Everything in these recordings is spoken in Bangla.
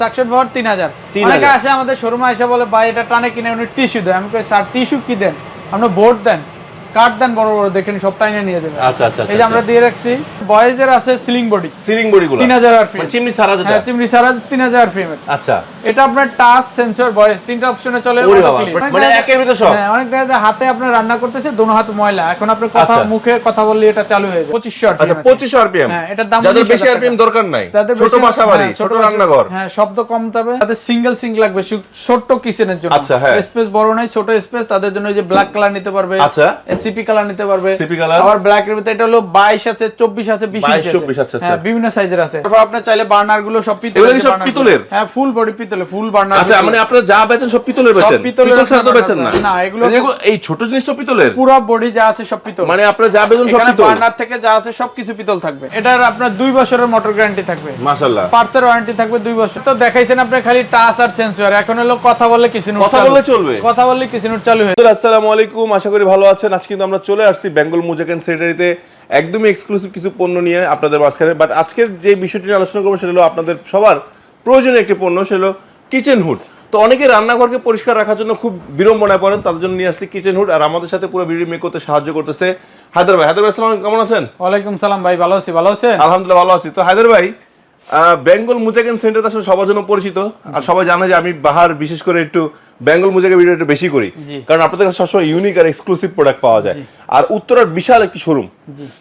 সাকশন ভর তিন হাজার। অনেকে আসে আমাদের শোরুমে এসে বলে ভাই এটা টানে কিনে উনি টিস্যু দেয় আমি কই স্যার টিস্যু কি দেন? আপনার বোর্ড দেন। কাঠ দেন বড় বড় দেখেন সব টাইনে নিয়ে দেবেন আচ্ছা আচ্ছা এই যে আমরা দিয়ে রাখছি বয়েজের আছে সিলিং বডি। সিলিং বডি গুলো তিন হাজার আর ফিম মানে চিমনি সারা যেটা। হ্যাঁ চিমনি সারা তিন হাজার ফিমের আচ্ছা। এটা আপনার টাচ সেন্সর ভয়েস তিনটা অপশনে চলে বাবা, মানে একের ভিতর সব? হ্যাঁ অনেক দেখা যায় হাতে আপনার রান্না করতেছে দোনো হাত ময়লা। এখন আপনার কথা আচ্ছা। মুখে কথা বললে এটা চালু হয়ে যায় পঁচিশশো আর আচ্ছা পঁচিশশো আরপিএম। হ্যাঁ, এটার দাম যাদের বেশি আরপিএম দরকার নাই ছোট বাসা বাড়ি হ্যাঁ, ছোট রান্নাঘর। হ্যাঁ শব্দ কমতে হবে তাদের সিঙ্গেল সিঙ্ক লাগবে ছোট্ট কিচেনের জন্য। আচ্ছা, হ্যাঁ। স্পেস বড় নাই ছোট স্পেস তাদের জন্য ওই যে ব্ল্যাক কালার নিতে পারবে। আচ্ছা। সিপি কালার নিতে পারবে। CP colour। আবার ব্ল্যাক এর ভিতরে এটা হলো 22 আছে 24 আছে 20 22, ইঞ্চি 24 আচ্ছা, আচ্ছা। হ্যাঁ বিভিন্ন সাইজের আছে। তারপর আপনি চাইলে বার্নারগুলো সব পিতলের এগুলো সব পিতলের? হ্যাঁ ফুল বডি ফুল বার্নার আচ্ছা মানে আপনারা যা বেচেন সব পিতলের সব পিতলের বেচেন না। না, এগুলো- এই ছোট জিনিস তো পিতলের? পুরো বডি যা আছে সব পিতল। মানে আপনারা যা বেচেন সব পিতল? বার্নার থেকে যা আছে সবকিছু পিতল থাকবে। এটার আপনার দুই বছরের মোটর গ্যারান্টি থাকবে। মাশাআল্লাহ। পার্টসের ওয়ারেন্টি থাকবে দুই বছর। তো দেখাইছেন আপনি খালি টাচ আর সেন্সর এখন হলো কথা বললে কিছু কথা বললে চলবে? কথা বললে কিছু চালু হয়ে। আসসালামু আলাইকুম। আশা করি ভালো আছেন। আজকে কিন্তু আমরা চলে আসছি বেঙ্গল মুজাক এন্ড সেটারিতে। একদমই এক্সক্লুসিভ কিছু পণ্য নিয়ে আপনাদের মাঝখানে। বাট আজকের যে বিষয়টি নিয়ে আলোচনা করব সেটা হলো আপনাদের সবার প্রয়োজনীয় একটি পণ্য সেটা হলো কিচেন হুড তো অনেকে রান্নাঘরকে পরিষ্কার রাখার জন্য খুব বিড়ম্বনায় পড়েন তাদের জন্য নিয়ে আসছি কিচেন হুড আর আমাদের সাথে পুরো ভিডিও মেক করতে সাহায্য করতেছে হায়দার ভাই। হায়দার ভাই আলাইকুম, কেমন আছেন? ওয়ালাইকুম সালাম ভাই ভালো আছি ভালো আছেন? আলহামদুলিল্লাহ ভালো আছি। তো হায়দার ভাই বেঙ্গল মুজাকেন সেন্টার আসলে সবার জন্য পরিচিত। আর সবাই জানে যে আমি বাহার বিশেষ করে একটু বেঙ্গল মুজাকের ভিডিও একটু বেশি করি। কারণ আপনাদের কাছে সবসময় ইউনিক আর এক্সক্লুসিভ প্রোডাক্ট পাওয়া যায়। আর উত্তরার বিশাল একটি শোরুম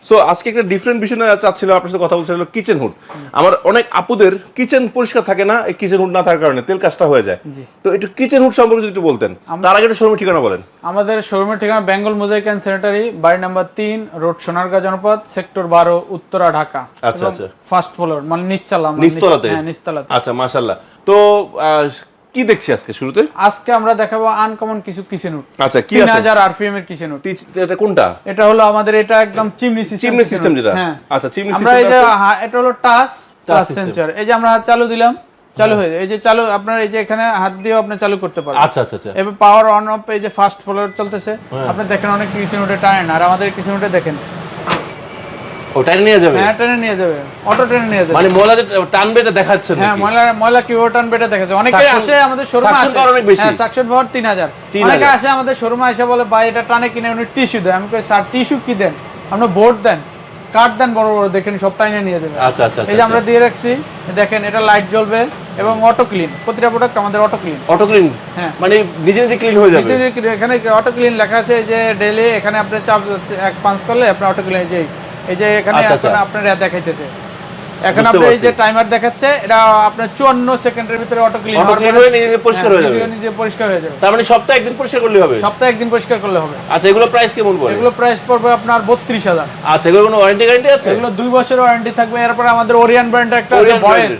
সো আজকে একটা ডিফারেন্ট বিষয় নিয়ে চাচ্ছিলাম আপনার সাথে কথা বলছিলাম কিচেন হুড আমার অনেক আপুদের কিচেন পরিষ্কার থাকে না এই কিচেন হুড না থাকার কারণে তেল কাজটা হয়ে যায়। তো একটু কিচেন হুড সম্পর্কে যদি একটু বলতেন তার আগে একটা শোরুমের ঠিকানা বলেন। আমাদের শোরুমের ঠিকানা বেঙ্গল মোজাইক অ্যান্ড স্যানিটারি বাড়ি নাম্বার তিন রোড সোনারগাঁ জনপদ সেক্টর বারো উত্তরা ঢাকা। আচ্ছা, আচ্ছা। ফার্স্ট ফ্লোর মানে নিচতলা মানে নিচতলাতে? হ্যাঁ নিচতলাতে। আচ্ছা মাশাল্লাহ তো কি দেখছি আজকে শুরুতে? আজকে আমরা দেখাবো আনকমন কিছু কিচেন উড আচ্ছা কি আছে? হাজার আরপিএম এর কিচেন উড এটা কোনটা? এটা হলো আমাদের এটা একদম চিমনি সিস্টেম চিমনি সিস্টেম যেটা? হ্যাঁ। আচ্ছা চিমনি আমরা এই যে সিস্টেম হা- এটা হলো টাচ system। সেন্সর এই যে আমরা চালু দিলাম চালু হয়ে যায়। এই যে চালু আপনার এই যে এখানে হাত দিয়ে আপনি চালু করতে পারেন আচ্ছা আচ্ছা আচ্ছা। এবার পাওয়ার অন অফ এই যে ফার্স্ট ফ্লোর চলতেছে। আপনি দেখেন অনেক কিচেন উঠে টানেন আর আমাদের কিচেন উঠে দেখেন নিয়ে যাবে? হ্যাঁ টেনে নিয়ে যাবে। অটো টেনে নিয়ে যাবে। মানে ময়লা টানবে এটা দেখাচ্ছে হ্যাঁ ময়লা ময়লা কীভাবে টানবে এটা দেখা যায় অনেকে আসে আমাদের শোরুমে আসে। অনেক বেশি। হ্যাঁ সাকশন পাওয়ার 3000 অনেকে আসে আমাদের শোরুমে এসে বলে ভাই এটা টানে কিনে? উনি টিস্যু দেয়। আমি কই স্যার টিস্যু কি দেন? বোর্ড দেন কাঠ দেন বড় বড় দেখেন সব টাইনে নিয়ে যাবে। আচ্ছা আচ্ছা এই যে আমরা দিয়ে রাখছি দেখেন এটা লাইট জ্বলবে এবং অটো ক্লিন প্রতিটা প্রোডাক্ট আমাদের অটো ক্লিন অটো ক্লিন হ্যাঁ। মানে নিজে নিজে ক্লিন হয়ে যাবে? এখানে অটো ক্লিন লেখা আছে যে ডেলি এখানে আপনি চাপ এক পাঁচ করলে আপনার অটো ক্লিন যে এই যে এখানে আচ্ছা, এখন আচ্ছা। দেখাইতেছে। এখন আপনি এই যে টাইমার দেখাচ্ছে এটা আপনার চুয়ান্ন সেকেন্ডের ভিতরে অটো ক্লিন অটো ক্লিন হয়ে নিজে পরিষ্কার হয়ে যাবে। নিজে পরিষ্কার হয়ে যাবে। তার মানে সপ্তাহে একদিন পরিষ্কার করলে হবে? সপ্তাহে একদিন পরিষ্কার করলে হবে। আচ্ছা এগুলো প্রাইস কেমন পড়ে এগুলো প্রাইস পড়বে আপনার বত্রিশ হাজার। আচ্ছা এগুলো কোনো ওয়ারেন্টি গ্যারান্টি আছে? এগুলো দুই বছরের ওয়ারেন্টি থাকবে। এরপর আমাদের ওরিয়ান ব্র্যান্ডের একটা আছে ভয়েস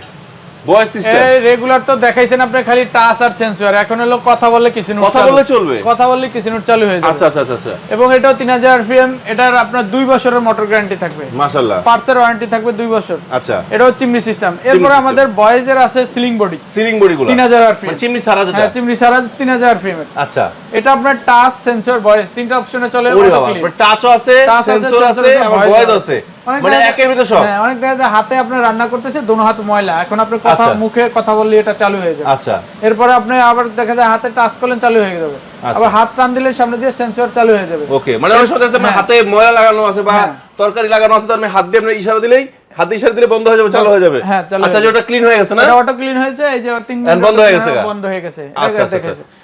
ভয়েস সিস্টেম রেগুলার তো দেখাইছেন আপনি খালি টাচ আর সেন্সর এখন হলো কথা বললে কিছু কথা বললে চলবে? কথা বললে কিছু চালু হয়ে যাবে। আচ্ছা আচ্ছা আচ্ছা আচ্ছা। এবং এটাও তিন হাজার আরপিএম এটার আপনার দুই বছরের মোটর গ্যারান্টি থাকবে। মাশাআল্লাহ। পার্টসের ওয়ারেন্টি থাকবে দুই বছর। আচ্ছা। এটাও চিমনি সিস্টেম এরপর। আমাদের বয়েজের আছে সিলিং বডি সিলিং বডি গুলো। তিন হাজার আরপিএম মানে চিমনি সারা যেটা। হ্যাঁ চিমনি সারা তিন হাজার আরপিএম আচ্ছা। এটা আপনার টাচ সেন্সর ভয়েস তিনটা অপশনে চলে টাচও আছে সেন্সর আছে voice ভয়েস আছে। অনেক মানে দেখা হ্যাঁ হাতে রান্না করতেছে দোনো হাত ময়লা। এখন আপনার কথা আচ্ছা। মুখে কথা বললে এটা চালু হয়ে যাবে। আচ্ছা। এরপরে আপনি আবার দেখা যায় হাতে টাচ করলেন চালু হয়ে যাবে। আচ্ছা। আবার হাত টান দিলে সামনে দিয়ে সেন্সর চালু হয়ে যাবে। ওকে মানে অনেক সময় আছে হাতে ময়লা লাগানো আছে বা হ্যাঁ। তরকারি লাগানো আছে মানে হাত দিয়ে আপনি ইশারা দিলেই হাত ইশারা দিলে বন্ধ হয়ে যাবে চালু হয়ে যাবে। হ্যাঁ, আচ্ছা হয়ে ক্লিন হয়ে গেছে না? অটো ক্লিন হয়েছে এই যে বন্ধ হয়ে গেছে বন্ধ হয়ে গেছে। আচ্ছা, আচ্ছা,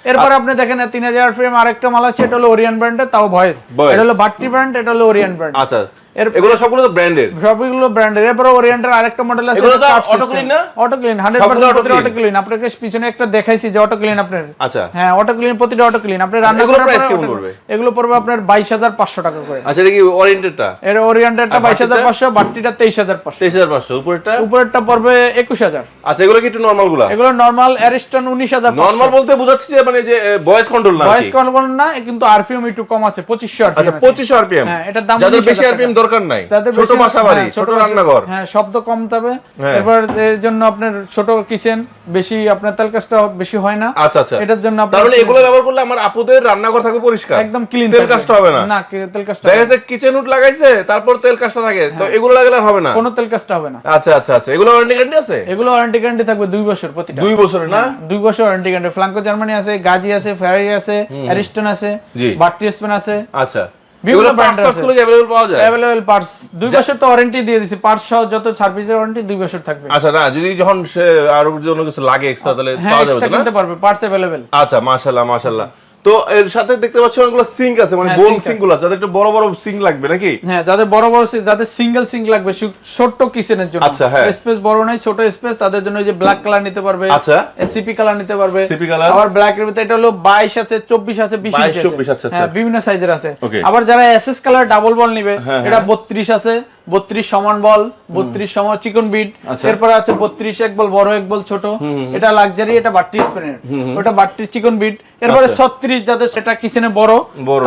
এরপর আপনি দেখেন তিন হাজার ফ্রেম আরেকটা মাল আছে এটা হলো ওরিয়ান ব্র্যান্ডের তাও ভয়েস এটা হলো বাট্টি ব্র্যান্ড এটা হলো ওরিয়ান ব্র্যান্ড আচ্ছা। এগুলো সবগুলো তো ব্র্যান্ডেড সবগুলো ব্র্যান্ডের এরপর আরেকটা মডেল আছে এগুলো তো auto clean না? অটো ক্লিন 100% প্রতিটা অটো ক্লিন আপনাকে পিছনে একটা দেখাইছি যে অটো ক্লিন আপনার। আচ্ছা। হ্যাঁ অটো ক্লিন প্রতিটা অটো ক্লিন আপনি রান্না এগুলোর করার price পরে কেমন পড়বে? এগুলো পড়বে আপনার 22500 টাকা করে। আচ্ছা এটা কি ওরিয়েন্টেডটা এর ওরিয়েন্টেরটা 22500 বাট্টিটা 23500 তেইশ হাজার পাঁচশো। উপরেরটা? উপরেরটা পড়বে 21000 আচ্ছা এগুলো কি একটু নর্মালগুলা এগুলো নরমাল অ্যারিস্টন 19000 নর্মাল বলতে বোঝাচ্ছি যে মানে যে ভয়েস কন্ট্রোল না ভয়েস কল না কিন্তু আরপিএম একটু কম আছে 2500 আচ্ছা আরপিএম পঁচিশশো আরপিএম হ্যাঁ, এটার দাম যাদের বেশি। আরপিএম দরকার নাই। ছোট বাসা বাড়ি হ্যাঁ, ছোট রান্নাঘর। হ্যাঁ শব্দ কম তবে। হ্যাঁ। এরপর এর জন্য আপনার ছোট কিচেন বেশি আপনার তেল কাজটা বেশি হয় না। আচ্ছা আচ্ছা। এটার জন্য তার মানে এগুলো ব্যবহার করলে আমার আপুদের রান্নাঘর থাকবে পরিষ্কার। একদম ক্লিন তেল কাজটা হবে না। না তেল কাজটা দেখা যাচ্ছে কিচেন উড লাগাইছে তারপর তেল কাজটা থাকে। তো এগুলো লাগালে হবে না। কোনো তেল কাজটা হবে না। আচ্ছা আচ্ছা আচ্ছা। এগুলো ওয়ারেন্টি গ্যারান্টি আছে? এগুলো ওয়ারেন্টি গ্যারান্টি থাকবে দুই বছর প্রতিটা। দুই বছরের না? দুই বছর ওয়ারেন্টি গ্যারান্টি ফ্লাঙ্কো জার্মানি আছে গাজি আছে ফেরারি আছে অ্যারিস্টন আছে জি। স্পেন আছে। আচ্ছা। বিভিন্ন এগুলো brand পার্টস আছে। গুলো अवेलेबल পাওয়া যায় অ্যাভেলেবল পার্টস দুই বছর তো ওয়ারেন্টি দিয়ে দিছি পার্টস সহ যত সার্ভিসের ওয়ারেন্টি দুই বছর থাকবে আচ্ছা না যদি যখন সে আরো জন্য কিছু লাগে এক্সট্রা তাহলে হ্যাঁ পাওয়া যাবে এক্সট্রা তো না কিনতে পারবে পার্টস অ্যাভেলেবল আচ্ছা মাশাআল্লাহ মাশাআল্লাহ তো এর সাথে দেখতে পাচ্ছি অনেকগুলো সিঙ্ক আছে মানে হ্যাঁ। সিঙ্কগুলো যাদের একটু বড় বড় সিঙ্ক লাগবে নাকি হ্যাঁ যাদের বড় বড় সি- যাদের সিঙ্গেল সিঙ্ক লাগবে ছোট্ট কিচেনের জন্য আচ্ছা, হ্যাঁ। স্পেস বড় নাই ছোট স্পেস তাদের জন্য যে ব্ল্যাক কালার নিতে পারবে আচ্ছা। এসিপি কালার নিতে পারবে CP colour। আবার ব্ল্যাক এর ভিতরে এটা হলো 22 আছে 24 আছে 20 আছে 24 আচ্ছা, আচ্ছা। হ্যাঁ বিভিন্ন সাইজের আছে আবার যারা এসএস কালার ডাবল বল নিবে হ্যাঁ, এটা 32 আছে 32 সমান বল 32 সমান চিকন বিট। আচ্ছা। এরপর আছে 32 এক বল বড় এক বল ছোট। এটা লাক্সারি এটা 32 স্প্রেনের ওটা 32 চিকন বিট। এরপরে আচ্ছা। 36 যাদের সেটা কিচেনে বড়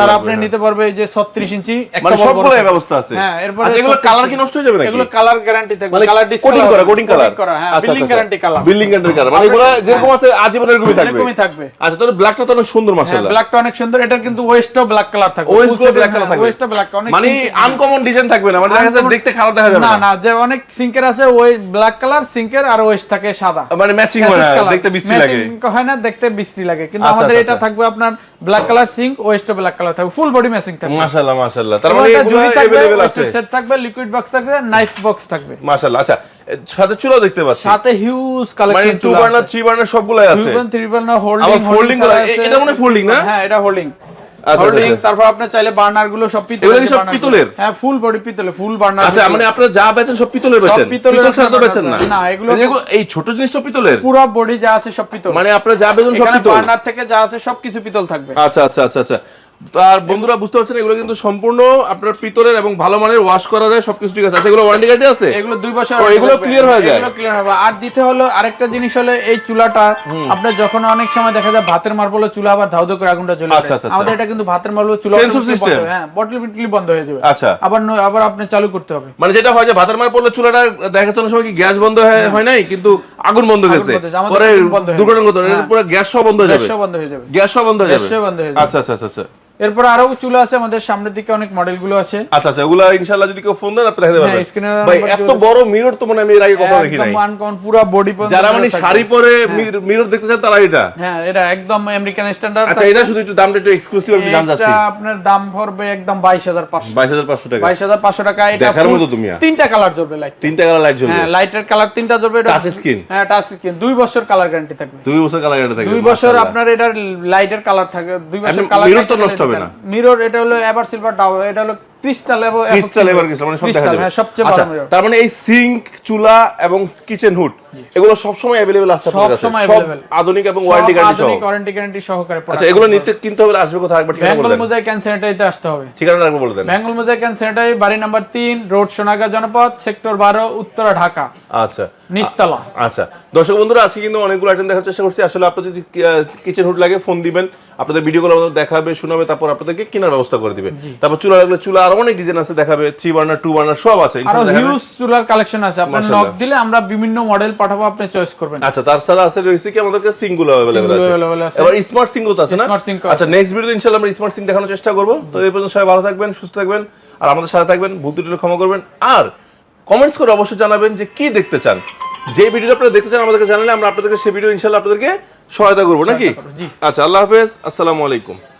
তারা আপনি হ্যাঁ। নিতে পারবে যে 36 ইঞ্চি একটা মানে বড় ব্যবস্থা আছে। হ্যাঁ এরপরে আচ্ছা এগুলো কালার কি নষ্ট হয়ে যাবে এগুলো কালার গ্যারান্টি থাকবে। মানে কালার কোটিং করা কোটিং কালার করা হ্যাঁ building guarantee colour building guarantee colour মানে এগুলো যেরকম আছে আজীবন এরকমই থাকবে। এরকমই থাকবে। আচ্ছা তাহলে ব্ল্যাকটা তো অনেক সুন্দর মাশাআল্লাহ। ব্ল্যাকটা অনেক সুন্দর। এটা কিন্তু ওয়েস্টও ব্ল্যাক কালার থাকবে। গুলো black color থাকবে। ওয়েস্টটা ব্ল্যাক অনেক মানে আনকমন ডিজাইন থাকবে না। মানে দেখা যাচ্ছে দেখতে খারাপ দেখা যাবে না না না যে অনেক সিঙ্কের আছে ওই ব্ল্যাক কালার সিঙ্কের আর ওয়েস্ট থাকে সাদা মানে ম্যাচিং হয় না Access color। দেখতে বিশ্রী লাগে Matching হয় না দেখতে বিশ্রী লাগে কিন্তু আচ্ছা, আমাদের আচ্ছা, এটা আচ্ছা। থাকবে আপনার black colour sync ওয়েস্টও black colour থাকবে ফুল বডি ম্যাচিং থাকবে মাশাআল্লাহ মাশাআল্লাহ তার এবং মানে একটা এগুলো ঝুড়ি থাকবে अवेलेबल আছে সেট থাকবে লিকুইড বক্স থাকবে নাইফ বক্স থাকবে মাশাআল্লাহ আচ্ছা এ, সাথে চুলাও দেখতে পাচ্ছি সাথে হিউজ মানে collection two burner three burner সবগুলাই আছে হোল্ডিং আবার folding গুলো, এ- এটা মনে হয় folding না? হ্যাঁ এটা হোল্ডিং আচ্ছা, হোল্ডিং আচ্ছা। তারপর আপনি চাইলে বার্নারগুলো সব পিতলের সব? হ্যাঁ ফুল বডি পিতলের ফুল বার্নার আচ্ছা মানে আপনারা যা বেচেন সব পিতলের বেচেন? পিতলের ছাড়া তো আপনার বেচেন না। না, এগুলো- এই ছোট জিনিসটা পিতলের। পুরো বডি যা আছে সব পিতল। মানে আপনারা যা বেচেন সব পিতল। বার্নার থেকে যা আছে সব কিছু পিতল থাকবে। আচ্ছা আচ্ছা আচ্ছা আচ্ছা। আর বন্ধুরা বুঝতে পারছেন এগুলো কিন্তু সম্পূর্ণ আপনার পিতলের এবং ভালো মানের ওয়াশ করা যায় সবকিছু ঠিক আছে। আচ্ছা এগুলো ওয়ারেন্টি গ্যারান্টি আছে? এগুলো দুই বছর এগুলো clear হয়ে যায়? এগুলো ক্লিয়ার হবে। আর দিতে হলো আরেকটা জিনিস হলো এই চুলাটা। আপনার যখন অনেক সময় দেখা যায় ভাতের মারবলে চুলা আবার ধাউ ধাউ করে আগুনটা জ্বলে আচ্ছা, যায়। আচ্ছা, আমাদের এটা কিন্তু ভাতের মারবলে চুলা system? বন্ধ হয়ে- হ্যাঁ বটল বিটলি বন্ধ হয়ে যাবে। আচ্ছা। আবার আবার আপনি চালু করতে হবে। মানে যেটা হয় যে ভাতের মার পড়লে চুলাটা দেখা যাচ্ছে সময় কি গ্যাস বন্ধ হয়- হয়। নাই কিন্তু আগুন বন্ধ গেছে হয়েছে, আমাদের পরে হয়ে দুর্ঘটনা ঘটে হ্যাঁ। পুরো গ্যাস সব বন্ধ হয়ে যাবে। গ্যাসও বন্ধ হয়ে যাবে। গ্যাস সব বন্ধ হয়ে যাবে। গ্যাসও বন্ধ হয়ে যাবে। আচ্ছা আচ্ছা আচ্ছা আচ্ছা। এরপর আরও চুলা আছে আমাদের সামনের দিকে অনেক মডেলগুলো আছে। আচ্ছা আচ্ছা ওগুলা ইনশাআল্লাহ যদি কেউ ফোন দেন আপনি দেখাতে হ্যাঁ, পারবেন ভাই এত বড় মিরর তো মানে আমি এর আগে কখনো দেখি নাই। একদম পুরো বডি যারা মানে শাড়ি পরে মিরর দেখতে চান তারা এটা। হ্যাঁ এটা একদম আমেরিকান স্ট্যান্ডার্ড আচ্ছা এটা শুধু একটু দামটা একটু এক্সক্লুসিভ আমি জানতে চাচ্ছি। এটা আপনার দাম পড়বে একদম বাইশ হাজার পাঁচশো। বাইশ হাজার পাঁচশো টাকা। বাইশ হাজার পাঁচশো টাকা এটা দেখার মতো তুমি, তিনটা কালার জ্বলবে লাইট তিনটা কালার লাইট জ্বলবে। হ্যাঁ লাইটের কালার তিনটা জ্বলবে এটা Touch screen? হ্যাঁ টাচ স্ক্রিন দুই বছর কালার গ্যারান্টি থাকবে। দুই বছর কালার এটা থাকে দুই বছর আপনার এটার লাইটের কালার থাকে দুই বছর কালার mirror তো নষ্ট হবে না? মিরর এটা হলো এভার সিলভার ডাবল এটা হলো ক্রিস্টাল এবং ক্রিস্টাল এবার ক্রিস্টাল মানে সব দেখা ক্রিস্টাল যাবে হ্যাঁ সবচেয়ে আচ্ছা, বড় মিরর তার মানে এই সিঙ্ক চুলা এবং কিচেন হুড এগুলো সব সময় अवेलेबल আছে আপনার সব কাছে সময় সব available। আধুনিক এবং ওয়ারেন্টি গ্যারান্টি সহ আধুনিক ওয়ারেন্টি গ্যারান্টি সহকারে আচ্ছা এগুলো নিতে কিনতে হলে আসবে কোথায় একবার ঠিকানা বলে বেঙ্গল দেন মোজাইক অ্যান্ড স্যানিটারিতে আসতে হবে ঠিকানাটা একবার বলে দেন বেঙ্গল মোজাইক অ্যান্ড স্যানিটারি বাড়ি নাম্বার তিন রোড সোনাগাঁ জনপদ সেক্টর বারো উত্তরা ঢাকা আচ্ছা নিচতলা আচ্ছা দর্শক বন্ধুরা আজকে কিন্তু অনেকগুলো আইটেম দেখার চেষ্টা করছি আসলে আপনাদের যদি কিচেন হুড লাগে ফোন দিবেন আপনাদের ভিডিওগুলো আমাদের দেখাবে শোনাবে তারপর আপনাদেরকে কেনার ব্যবস্থা করে দিবে তারপর চুলা লাগলে চুলা আরো অনেক ডিজাইন আছে দেখাবে থ্রি বার্নার টু বার্নার সব আছে আরো ইনশাআল্লাহ দেখাবে। হিউজ চুলার কালেকশন আছে আপনার নক মাশাআল্লাহ। দিলে আমরা বিভিন্ন মডেল পাঠাবো আপনি চয়েস করবেন আচ্ছা তাছাড়া আছে রয়েছে কি আমাদের কাছে সিঙ্গুলো अवेलेबल Single আছে available আছে। এবার স্মার্ট সিঙ্গ তো আছে না Smart sync ও আচ্ছা নেক্সট ভিডিওতে ইনশাআল্লাহ আমরা স্মার্ট সিঙ্ক দেখানোর চেষ্টা করব তো এই পর্যন্ত সবাই ভালো থাকবেন সুস্থ থাকবেন আর আমাদের সাথে থাকবেন ভুল ত্রুটি ক্ষমা করবেন আর কমেন্টস করে অবশ্যই জানাবেন যে কি দেখতে চান যে ভিডিওটা আপনারা দেখতে চান আমাদেরকে জানালে আমরা আপনাদেরকে সেই ভিডিও ইনশাআল্লাহ আপনাদেরকে সহায়তা করবো নাকি করবো, জি। আচ্ছা আল্লাহ হাফেজ আসসালামু আলাইকুম